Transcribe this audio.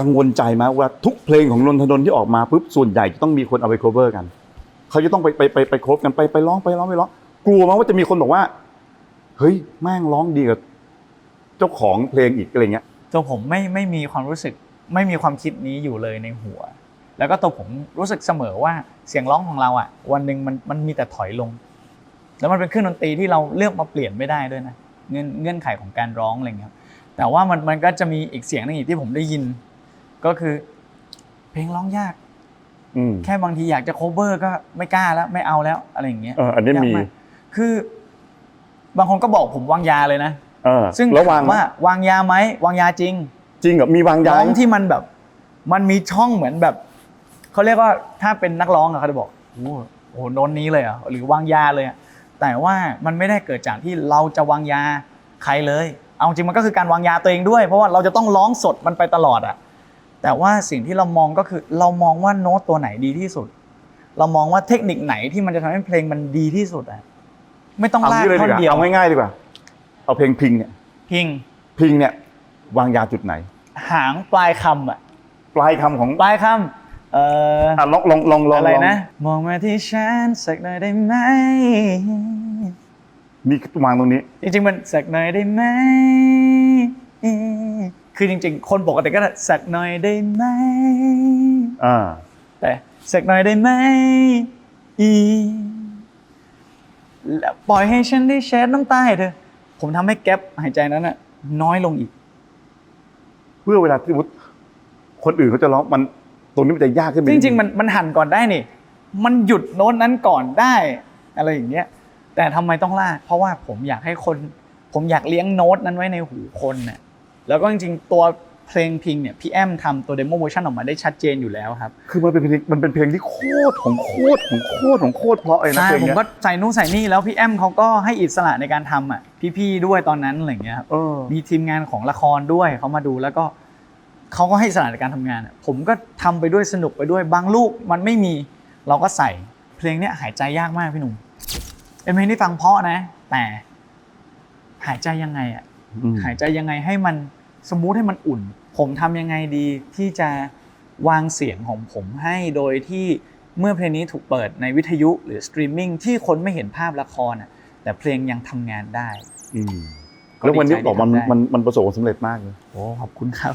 กังวลใจไหมว่าทุกเพลงของนนทนนที่ออกมาปุ๊บส่วนใหญ่จะต้องมีคนเอาไป cover กันเขาจะต้องไปไปไปไปโคฟกันไปไปร้องไปร้องไปร้องกลัวมั้ยว่าจะมีคนบอกว่า เฮ้ยแม่งร้องดีกว่าเจ้าของเพลงอีกอะไรเงี้ยตัวผมไม่ไม่มีความรู้สึกไม่มีความคิดนี้อยู่เลยในหัว แล้วก็ตัวผมรู้สึกเสมอว่าเสียงร้องของเราอะ วันหนึ่งมันมันมีแต่ถอยลง แล้วมันเป็นเครื่องดนตรีที่เราเลือกมาเปลี่ยนไม่ได้ด้วยนะเงื่อนเงื่อนไขของการร้องอะไรเงี้ยแต่ว่ามันมันก็จะมีอีกเสียงหนึงอีกที่ผมได้ยิน ก็คือ เพลงร้องยาก อืมแค่บางทีอยากจะ cover ก็ไม่กล้าแล้วไม่เอาแล้วอะไรอย่างเงี้ยเอออันนี้มียากากคือ บางคนก็บอกผมวางยาเลยนะ เออซึ่งแล้ววางถามว่าวางยาไหมวางยาจริง จริงเหรอมีวางยาร้องที่มันแบบ มันมีช่องเหมือนแบบเขาเรียกว่าถ้าเป็นนักร้องอะเขาจะบอกโอ้โหโอ้โหโน้นนี้เลยเหรอะหรือวางยาเลยอะแต่ว่ามันไม่ได้เกิดจากที่เราจะวางยาใครเลย เอาจริงมันก็คือการวางยาตัวเองด้วย เพราะว่าเราจะต้องร้องสดมันไปตลอดอะ แต่ว่าสิ่งที่เรามองก็คือเรามองว่าโน้ตตัวไหนดีที่สุด เรามองว่าเทคนิคไหนที่มันจะทำให้เพลงมันดีที่สุดอะไม่ต้องเอาลากงี้เลยท่ดีอนกว่าเดียวเอาง่ายๆดีกว่า เอาเพลงพิงเนี่ยพิงพิงเนี่ยวางยาจุดไหน หางปลายคำอะปลายคำของปลายคำเอ่ออะลองลองลองลองอะไรลองนะมองมาที่ฉันสักหน่อยได้ไหมนี่วางตรงนี้ จริงๆมันสักหน่อยได้ไหม คือจริง ๆ คนปกติก็สักหน่อยได้ไหมอ่าแต่สักหน่อยได้ไหมอีแล้วปล่อยให้ฉันได้เช็ดน้ำตาให้เธอ ผมทำให้แก๊ปหายใจนั้นน่ะน้อยลงอีก เพื่อเวลาที่สมมุติคนอื่นเขาจะร้องมันตรงนี้มันจะยากขึ้นไปจริง ๆ มันมันหันก่อนได้นี่ มันหยุดโน้ตนั้นก่อนได้ อะไรอย่างเงี้ย แต่ทำไมต้องลาก เพราะว่าผมอยากให้คน ผมอยากเลี้ยงโน้ตนั้นไว้ในหูคนน่ะ แล้วก็จริงๆ ตัวเพลงพิงเนี่ยพี่แอมทำตัวเดโมเวอร์ชันออกมาได้ชัดเจนอยู่แล้วครับคือมันเป็นเพลงมันเป็นเพลงที่โคตรของโคตรของโคตรของโคตรเพราะเลยนะใช่เพลงผมเนี้ยก็ใส่นู่นใส่นี่แล้วพี่แอมเขาก็ให้อิสระในการทำอะพี่ๆด้วยตอนนั้นอะไรอย่างเงี้ยครับ เออ มีทีมงานของละครด้วยเขามาดูแล้วก็เขาก็ให้อิสระในการทำงานอะผมก็ทำไปด้วยสนุกไปด้วยบางลูกมันไม่มีเราก็ใส่เพลงเนี้ยหายใจยากมากพี่หนุ่มเป็นเพลงที่ฟังเพราะนะ แต่หายใจยังไงอะอืม หายใจยังไงให้มัน สมูทให้มันอุ่น ผมทำยังไงดีที่จะวางเสียงของผมให้โดยที่เมื่อเพลงนี้ถูกเปิดในวิทยุหรือสตรีมมิ่งที่คนไม่เห็นภาพละครอะแต่เพลงยังทำงานได้อืมก็แล้ววันนี้ดีใจบอกมันที่ทำได้มันมันประสบความสำเร็จมากเลยโอ้ขอบคุณครับ